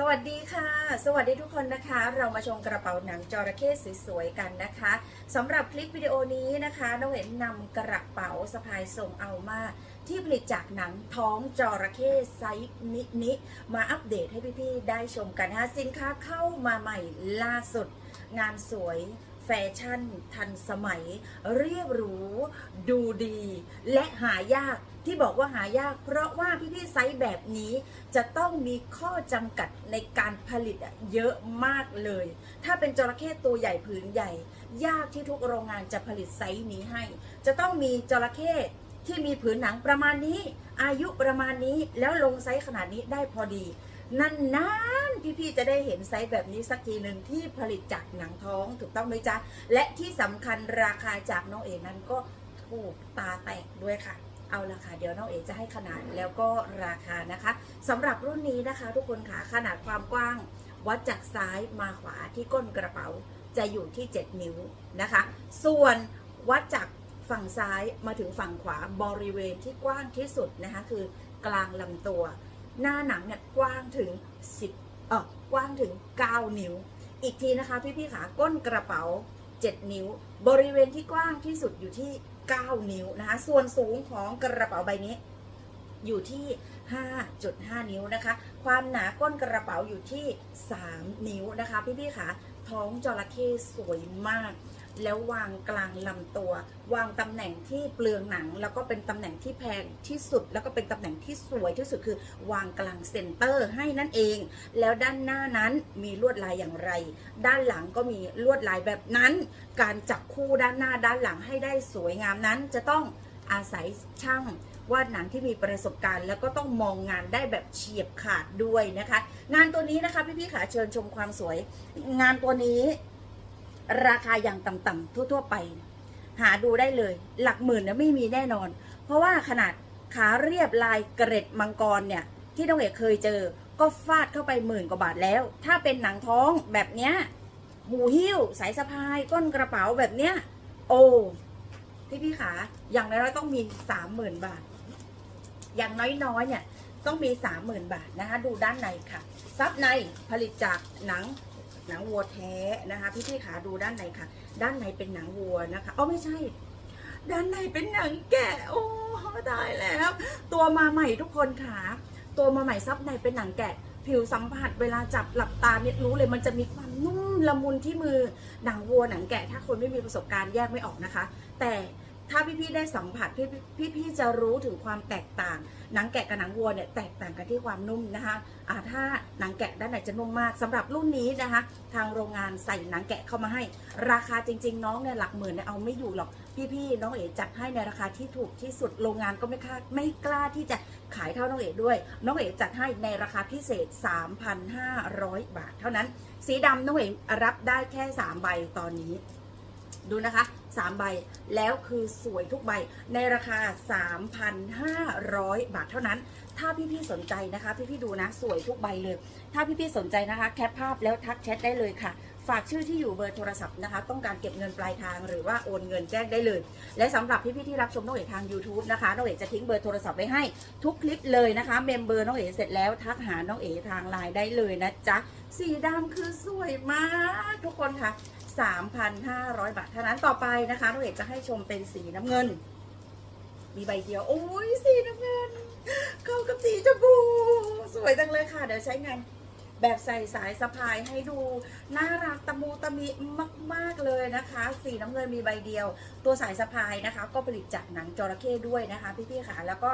สวัสดีค่ะ สวัสดีทุกคนนะคะ เรามาชมกระเป๋าหนังจระเข้สวยๆกันนะคะสำหรับคลิปวิดีโอนี้นะคะน้องเห็นนำกระเป๋าสะพายส่งเอามาที่ผลิตจากหนังท้องจระเข้ไซส์มินิมาอัปเดตให้พี่ๆได้ชมกันนะคะสินค้าเข้ามาใหม่ล่าสุด งานสวย แฟชั่น ทันสมัย เรียบหรู ดูดี และหายากที่บอกว่าหายาก เพราะว่าพี่ๆไซส์แบบนี้จะต้องมีข้อจำกัดในการผลิตเยอะมากเลย ถ้าเป็นจระเข้ตัวใหญ่ผืนใหญ่ ยากที่ทุกโรงงานจะผลิตไซส์นี้ให้ จะต้องมีจระเข้ที่มีผืนหนังประมาณนี้ อายุประมาณนี้แล้วลงไซส์ขนาดนี้ได้พอดี นานๆพี่ๆจะได้เห็นไซส์แบบนี้สักทีหนึ่งที่ผลิตจากหนังท้องถูกต้องไหมจ๊ะ และที่สำคัญราคาจากน้องเอ๋นั้นก็ถูกตาแตกด้วยค่ะ เอาละค่ะ เดี๋ยวน้องเอ๋จะให้ขนาดแล้วก็ราคานะคะสำหรับรุ่นนี้นะคะ ทุกคนค่ะขนาดความกว้าง วัดจากซ้ายมาขวาที่ก้นกระเป๋าจะอยู่ที่ 7 นิ้วนะคะ ส่วนวัดจากฝั่งซ้ายมาถึงฝั่งขวาบริเวณที่กว้างที่สุดนะคะคือกลางลำตัว หน้าหนังเนี่ยกว้างถึง 10เออกว้างถึง 9 นิ้ว อีกทีนะคะพี่ๆขาก้นกระเป๋า 7 นิ้ว บริเวณที่กว้างที่สุดอยู่ที่ 9 นิ้วนะคะส่วนสูงของกระเป๋าใบนี้อยู่ที่ 5.5 นิ้วนะคะ ความหนาก้นกระเป๋าอยู่ที่ 3 นิ้วนะคะ พี่ๆค่ะท้องจระเข้สวยมาก แล้ววางกลางลำตัว วางตำแหน่งที่เปลืองหนัง แล้วก็เป็นตำแหน่งที่แพงที่สุด แล้วก็เป็นตำแหน่งที่สวยที่สุดคือ วางกลางเซนเตอร์ให้นั่นเอง แล้วด้านหน้านั้นมีลวดลายอย่างไร ด้านหลังก็มีลวดลายแบบนั้น การจับคู่ด้านหน้าด้านหลังให้ได้สวยงามนั้น จะต้องอาศัยช่างวาดหนังที่มีประสบการณ์ แล้วก็ต้องมองงานได้แบบเฉียบขาดด้วยนะคะ งานตัวนี้นะคะพี่ๆขาเชิญชมความสวย งานตัวนี้ ราคาอย่างต่ำๆทั่ว ๆ ไป หาดูได้เลย หลักหมื่นเนี่ยไม่มีแน่นอน เพราะว่าขนาดขาเรียบลายเกร็ดมังกรเนี่ย ที่น้องเอกเคยเจอ ก็ฟาดเข้าไปหมื่นกว่าบาทแล้ว ถ้าเป็นหนังท้องแบบเนี้ยหูหิ้ว สายสะพาย ก้นกระเป๋าแบบเนี้ย โอ้พี่พี่ขาอย่างน้อยๆต้องมีสามหมื่นบาท อย่างน้อยๆเนี่ยต้องมีสามหมื่นบาทนะคะ ดูด้านในค่ะ ซับในผลิตจากหนัง หนังวัวแท้นะคะพี่ๆขาดูด้านในค่ะ ด้านในเป็นหนังวัวนะคะอ๋อไม่ใช่ ด้านในเป็นหนังแกะโอ้ตายแล้ว ตัวมาใหม่ทุกคนค่ะ ตัวมาใหม่ซับในเป็นหนังแกะ ผิวสัมผัสเวลาจับหลับตาเนี่ยรู้เลยมันจะมีความนุ่มละมุนที่มือหนังวัวหนังแกะ ถ้าคนไม่มีประสบการณ์แยกไม่ออกนะคะ แต่ ถ้าพี่ๆได้สัมผัสพี่พี่ๆจะรู้ถึงความแตกต่าง หนังแกะกับหนังวัวเนี่ยแตกต่างกันที่ความนุ่มนะคะอ่าถ้าหนังแกะด้านไหนจะนุ่มมากสำหรับรุ่นนี้นะคะ ทางโรงงานใส่หนังแกะเข้ามาให้ ราคาจริง ๆ น้องเนี่ยหลักหมื่นเนี่ยเอาไม่อยู่หรอกพี่ๆน้องเอ๋จัดให้ในราคาที่ถูกที่สุดโรงงานก็ไม่คาไม่กล้าที่จะขายเท่าน้องเอ๋ด้วย น้องเอ๋จัดให้ในราคาพิเศษ 3,500 บาท เท่านั้น สีดำน้องเอ๋รับได้แค่ 3 ใบตอนนี้ ดูนะคะ3ใบแล้วคือสวยทุกใบในราคา 3,500 บาทเท่านั้น ถ้าพี่ๆสนใจนะคะ พี่ๆดูนะสวยทุกใบเลย ถ้าพี่ๆสนใจนะคะ แคปภาพแล้วทักแชทได้เลยค่ะ ฝากชื่อที่อยู่เบอร์โทรศัพท์นะคะ ต้องการเก็บเงินปลายทางหรือว่าโอนเงินแจ้งได้เลย และสำหรับพี่ๆที่รับชมน้องเอ๋ทาง YouTube นะคะน้องเอ๋จะทิ้งเบอร์โทรศัพท์ไว้ให้ ทุกคลิปเลยนะคะเมมเบอร์น้องเอ๋เสร็จแล้วทักหาน้องเอ๋ทางไลน์ได้เลยนะจ๊ะสีดำคือสวยมากทุกคนค่ะ 3,500 บาทเท่านั้นต่อไปนะคะน้องเอกจะให้ชมเป็นสีน้ำเงิน มีใบเดียว โอ้ยสีน้ำเงิน เข้ากับสีชมพู สวยจังเลยค่ะ เดี๋ยวใช้งาน แบบใส่สายสะพายให้ดู น่ารักตะมูตะมิมาก ๆ เลยนะคะ สีน้ำเงินมีใบเดียว ตัวสายสะพายนะคะ ก็ผลิตจากหนังจระเข้ด้วยนะคะ พี่ๆค่ะ แล้วก็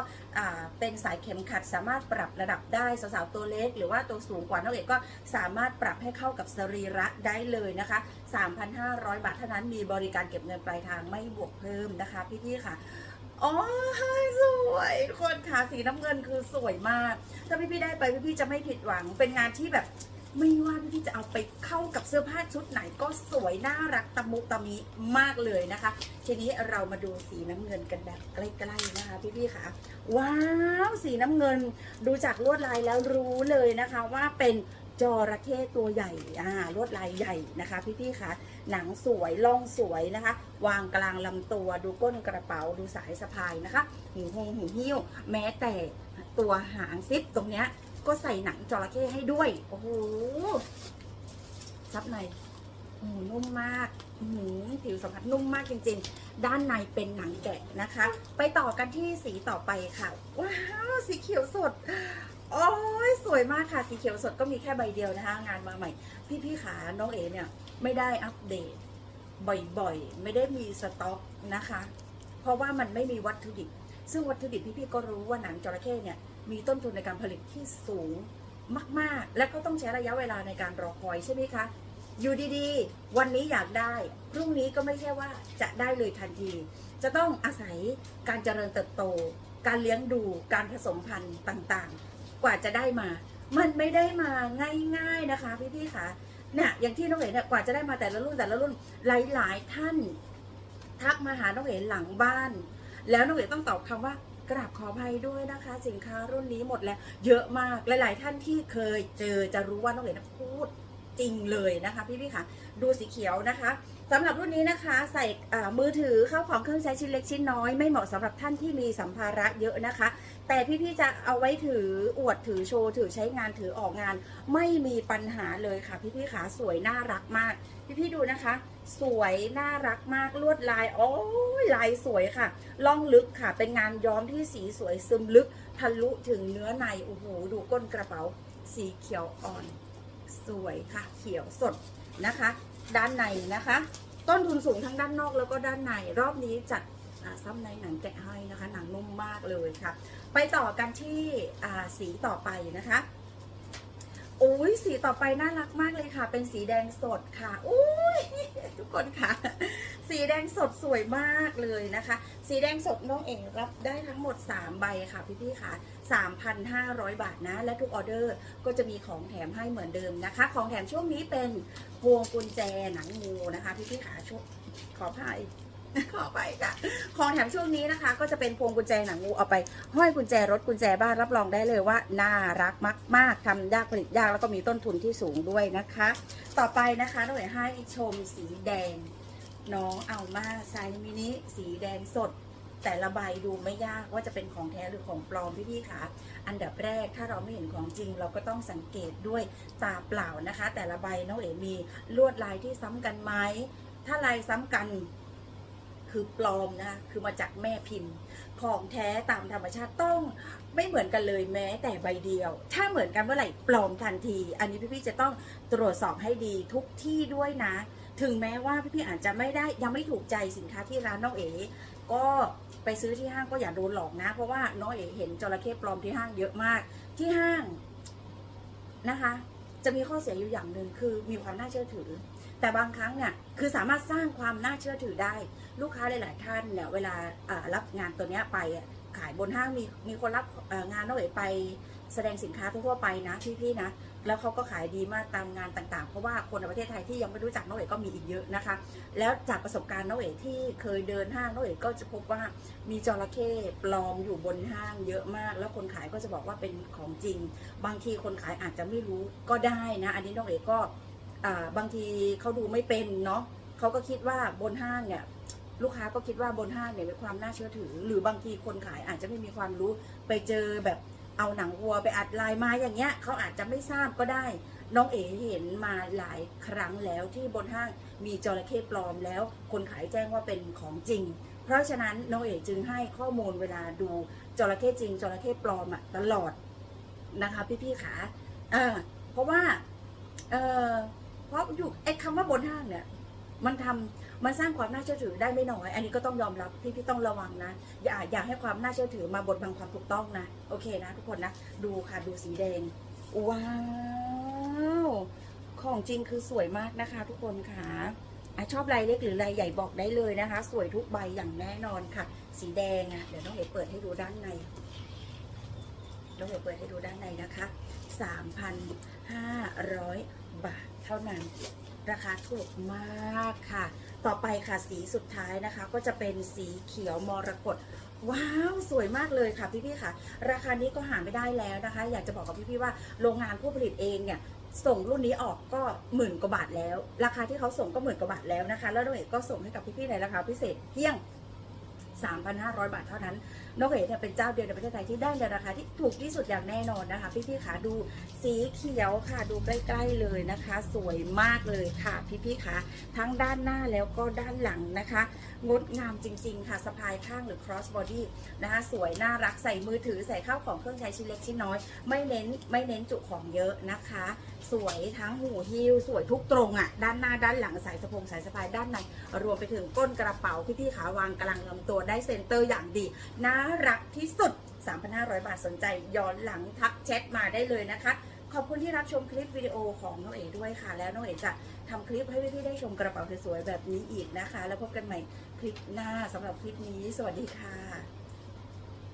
เป็นสายเข็มขัดสามารถปรับระดับได้สาวๆตัวเล็ก หรือว่าตัวสูงกว่าน้องเอกก็สามารถปรับให้เข้ากับสรีระได้เลยนะคะ 3,500 บาทเท่านั้นมีบริการเก็บเงินปลายทางไม่บวกเพิ่มนะคะ พี่ๆค่ะ อ๋อสวยคนค่ะสีน้ำเงินคือสวยมาก ถ้าพี่ๆได้ไปพี่ๆจะไม่ผิดหวัง เป็นงานที่แบบไม่ว่าพี่ๆจะเอาไปเข้ากับเสื้อผ้าชุดไหนก็สวยน่ารักตะมุตะมิมากเลยนะคะ ทีนี้เรามาดูสีน้ำเงินกันแบบใกล้ๆนะคะ พี่ๆค่ะ ว้าว สีน้ำเงินดูจากลวดลายแล้วรู้เลยนะคะ ว่าเป็น จระเข้ตัวใหญ่อ่าลวดลายใหญ่นะคะ พี่ๆค่ะหนังสวยล่องสวยนะคะ วางกลางลำตัวดูก้นกระเป๋าดูสายสะพายนะคะหูหงหูหิ้ว แม้แต่ตัวหางซิปตรงเนี้ยก็ใส่หนังจระเข้ให้ด้วย โอ้โหซับในโอ้นุ่มมากหือผิวสัมผัสนุ่มมากจริง ๆ ด้านในเป็นหนังแกะนะคะ ไปต่อกันที่สีต่อไปค่ะ ว้าว สีเขียวสด โอ้ยสวยมากค่ะสีเขียวสดก็มีแค่ใบเดียวนะคะ งานมาใหม่ พี่ๆขาน้องเอ๋เนี่ยไม่ได้อัปเดต บ่อยๆ ไม่ได้มีสต็อกนะคะ เพราะว่ามันไม่มีวัตถุดิบ ซึ่งวัตถุดิบพี่ๆก็รู้ว่าหนังจระเข้เนี่ยมีต้นทุนในการผลิตที่สูงมากๆ และก็ต้องใช้ระยะเวลาในการรอคอยใช่ไหมคะ อยู่ดีๆ วันนี้อยากได้ พรุ่งนี้ก็ไม่ใช่ว่าจะได้เลยทันที จะต้องอาศัยการเจริญเติบโต การเลี้ยงดู การผสมพันธุ์ต่างๆ กว่าจะได้มา มันไม่ได้มาง่าย ๆนะคะพี่ๆคะเนี่ยอย่างที่น้องเอ๋เนี่ยกว่าจะได้มาแต่ละรุ่นแต่ละรุ่นหลาย ๆ ท่าน ทักมาหาน้องเอ๋หลังบ้าน แล้วน้องเอ๋ต้องตอบคำว่ากราบขออภัยด้วยนะคะ สินค้ารุ่นนี้หมดแล้ว เยอะมากหลาย ๆ ท่านที่เคยเจอจะรู้ว่าน้องเอ๋นพูด จริงเลยนะคะพี่ๆค่ะดูสีเขียวนะคะสำหรับรุ่นนี้นะคะ ใส่มือถือเข้าของเครื่องใช้ชิ้นเล็กชิ้นน้อยไม่เหมาะสำหรับท่านที่มีสัมภาระเยอะนะคะ แต่พี่ๆจะเอาไว้ถืออวดถือโชว์ถือใช้งานถือออกงาน ไม่มีปัญหาเลยค่ะ พี่ๆขาสวยน่ารักมาก พี่ๆดูนะคะ สวยน่ารักมากลวดลายโอ้ลายสวยค่ะ ล่องลึกค่ะ เป็นงานย้อมที่สีสวยซึมลึกทะลุถึงเนื้อในโอ้โหดูก้นกระเป๋าสีเขียวอ่อน สวยค่ะเขียวสดนะคะ ด้านในนะคะ ต้นทุนสูงทั้งด้านนอกแล้วก็ด้านในรอบนี้จัดอ่าซ้ำในหนังแกะให้นะคะ หนังนุ่มมากเลยค่ะ ไปต่อกันที่สีต่อไปนะคะโอ้ยสีต่อไปน่ารักมากเลยค่ะ เป็นสีแดงสดค่ะอุ้ยทุกคนค่ะ สีแดงสดสวยมากเลยนะคะ สีแดงสดน้องเองรับได้ทั้งหมด 3 ใบค่ะพี่ๆค่ะ 3,500 บาทนะ และทุกออเดอร์ก็จะมีของแถมให้เหมือนเดิมนะคะ ของแถมช่วงนี้เป็นพวงกุญแจหนังงูนะคะพี่ๆค่ะช่วงขออภัยขอไปค่ะของแถมช่วงนี้นะคะ ก็จะเป็นพวงกุญแจหนังงูเอาไป ห้อยกุญแจรถกุญแจบ้านรับรองได้เลยว่า น่ารักมาก ๆทำยากผลิตยากแล้วก็มีต้นทุนที่สูงด้วยนะคะ ต่อไปนะคะเราอยให้ชมสีแดง น้องเอามาไซส์มินิสีแดงสด แต่ละใบดูไม่ยากว่าจะเป็นของแท้หรือของปลอมพี่ๆค่ะอันดับแรกถ้าเราไม่เห็นของจริง เราก็ต้องสังเกตด้วยตาเปล่านะคะ แต่ละใบน้องเอ๋มีลวดลายที่ซ้ำกันไหมถ้าลายซ้ำกันคือปลอมนะคะคือมาจากแม่พิมพ์ของแท้ตามธรรมชาติต้องไม่เหมือนกันเลยแม้แต่ใบเดียว ถ้าเหมือนกันเมื่อไหร่ปลอมทันที อันนี้พี่ๆจะต้องตรวจสอบให้ดีทุกที่ด้วยนะ ถึงแม้ว่าพี่ๆอาจจะไม่ได้ยังไม่ถูกใจสินค้าที่ร้านน้องเอ๋ก็ไปซื้อที่ห้างก็อย่าโดนหลอกนะ เพราะว่าน้องเอ๋เห็นจระเข้ปลอมที่ห้างเยอะมาก ที่ห้างนะคะ จะมีข้อเสียอยู่อย่างหนึ่งคือมีความน่าเชื่อถือ แต่บางครั้งเนี่ยคือสามารถสร้างความน่าเชื่อถือได้ ลูกค้าหลาย ๆ ท่านเนี่ยเวลารับงานตัวเนี้ยไปขายบนห้างมีมีคนรับงานน้องเอ๋ไปแสดงสินค้าทั่วไปนะพี่ๆนะ แล้วเขาก็ขายดีมากตามงานต่างๆ เพราะว่าคนในประเทศไทยที่ยังไม่รู้จักน้องเอ๋ก็มีอีกเยอะนะคะ แล้วจากประสบการณ์น้องเอ๋ที่เคยเดินห้างน้องเอ๋ก็จะพบว่ามีจระเข้ปลอมอยู่บนห้างเยอะมาก แล้วคนขายก็จะบอกว่าเป็นของจริง บางทีคนขายอาจจะไม่รู้ก็ได้นะ อันนี้น้องเอ๋ก็บางทีเขาดูไม่เป็นเนาะเขาก็คิดว่าบนห้างเนี่ยลูกค้าก็คิดว่าบนห้างเนี่ยมีความน่าเชื่อถือ หรือบางทีคนขายอาจจะไม่มีความรู้ไปเจอแบบ เอาหนังวัวไปอัดลายไม้อย่างเงี้ยเขาอาจจะไม่ทราบก็ได้ น้องเอ๋เห็นมาหลายครั้งแล้วที่บนห้างมีจระเข้ปลอมแล้ว คนขายแจ้งว่าเป็นของจริง เพราะฉะนั้นน้องเอ๋จึงให้ข้อมูลเวลาดูจระเข้จริงจระเข้ปลอมอะตลอดนะคะ พี่ๆขาเออเพราะว่าเออเพราะอยู่ไอ้คำว่าบนห้างเนี่ย มันทำมันสร้างความน่าเชื่อถือได้ไม่น้อย อันนี้ก็ต้องยอมรับพี่พี่ต้องระวังนะ อย่าอย่าให้ความน่าเชื่อถือมาบดบังความถูกต้องนะ โอเคนะ ทุกคนนะ ดูค่ะดูสีแดง ว้าว ของจริงคือสวยมากนะคะ ทุกคนค่ะอะชอบลายเล็กหรือลายใหญ่บอกได้เลยนะคะ สวยทุกใบอย่างแน่นอนค่ะ สีแดงอะ่ะเดี๋ยวน้องเอ๋เปิดให้ดูด้านในน้องเอ๋เปิดให้ดูด้านในนะคะ 3,500 บาทเท่านั้น ราคาถูกมากค่ะ ต่อไปค่ะสีสุดท้ายนะคะ ก็จะเป็นสีเขียวมรกตว้าวสวยมากเลยค่ะพี่ๆค่ะ ราคานี้ก็หาไม่ได้แล้วนะคะ อยากจะบอกกับพี่ๆว่าโรงงานผู้ผลิตเองเนี่ยส่งรุ่นนี้ออกก็หมื่นกว่าบาทแล้ว ราคาที่เขาส่งก็หมื่นกว่าบาทแล้วนะคะ แล้วเราเองก็ส่งให้กับพี่ๆในราคาพิเศษเพียง 3,500 บาทเท่านั้นน้องเอ๋เนี่ยเป็นเจ้าเดียวในประเทศไทยที่ได้ในราคาที่ถูกที่สุดอย่างแน่นอนนะคะ พี่ๆขาดูสีเขียวค่ะดูใกล้ๆเลยนะคะ สวยมากเลยค่ะ พี่ๆขาทั้งด้านหน้าแล้วก็ด้านหลังนะคะ งดงามจริง ๆ ค่ะสะพายข้างหรือ cross body นะคะ สวยน่ารักใส่มือถือใส่ข้าวของเครื่องใช้ชิ้นเล็กชิ้นน้อย ไม่เน้นไม่เน้นจุของเยอะนะคะ สวยทั้งหูฮิ้วสวยทุกตรงอะ่ะด้านหน้าด้านหลังสายสะพงสายสะพายด้านในรวมไปถึงก้นกระเป๋าพี่ๆขาวางกลางลำตัวได้เซนเตอร์อย่างดีน่ารักที่สุด 3,500 บาทสนใจ ย้อนหลังทักแชทมาได้เลยนะคะ ขอบคุณที่รับชมคลิปวิดีโอของน้องเอ๋ด้วยค่ะ แล้วน้องเอ๋จะทำคลิปให้พี่ๆได้ชมกระเป๋าสวยๆแบบนี้อีกนะคะ แล้วพบกันใหม่คลิปหน้าสำหรับคลิปนี้ สวัสดีค่ะ